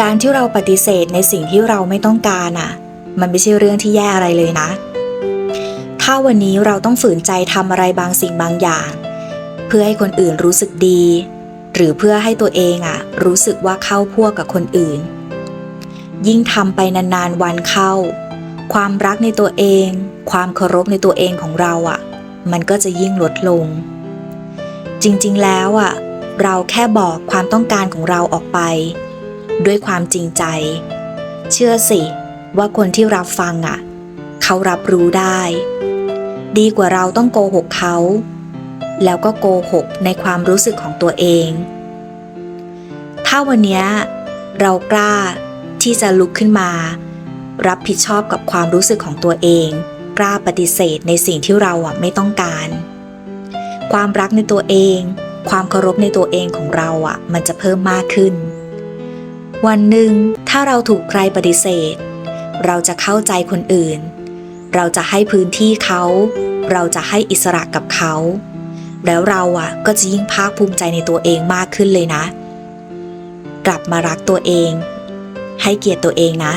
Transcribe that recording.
การที่เราปฏิเสธในสิ่งที่เราไม่ต้องการอะ มันไม่ใช่เรื่องที่แย่อะไรเลยนะ ถ้าวันนี้เราต้องฝืนใจทำอะไรบางสิ่งบางอย่าง เพื่อให้คนอื่นรู้สึกดี หรือเพื่อให้ตัวเองอะ รู้สึกว่าเข้าพวกกับคนอื่น ยิ่งทำไปนานๆวันเข้า ความรักในตัวเอง ความเคารพในตัวเองของเราอะ มันก็จะยิ่งลดลง จริงๆแล้วอะ เราแค่บอกความต้องการของเราออกไป ด้วยความจริงใจ เชื่อสิว่าคนที่รับฟังอะ เขารับรู้ได้ ดีกว่าเราต้องโกหกเขา แล้วก็โกหกในความรู้สึกของตัวเอง ถ้าวันนี้เรากล้าที่จะลุกขึ้นมา รับผิดชอบกับความรู้สึกของตัวเอง กล้าปฏิเสธในสิ่งที่เราอะไม่ต้องการ ความรักในตัวเอง ความเคารพในตัวเองของเราอะ มันจะเพิ่มมากขึ้น วันหนึ่งถ้าเราถูกใครปฏิเสธ เราจะเข้าใจคนอื่น เราจะให้พื้นที่เขา เราจะให้อิสระกับเขา แล้วเราอะก็จะยิ่งภาคภูมิใจในตัวเองมากขึ้นเลยนะ กลับมารักตัวเอง ให้เกียรติตัวเองนะ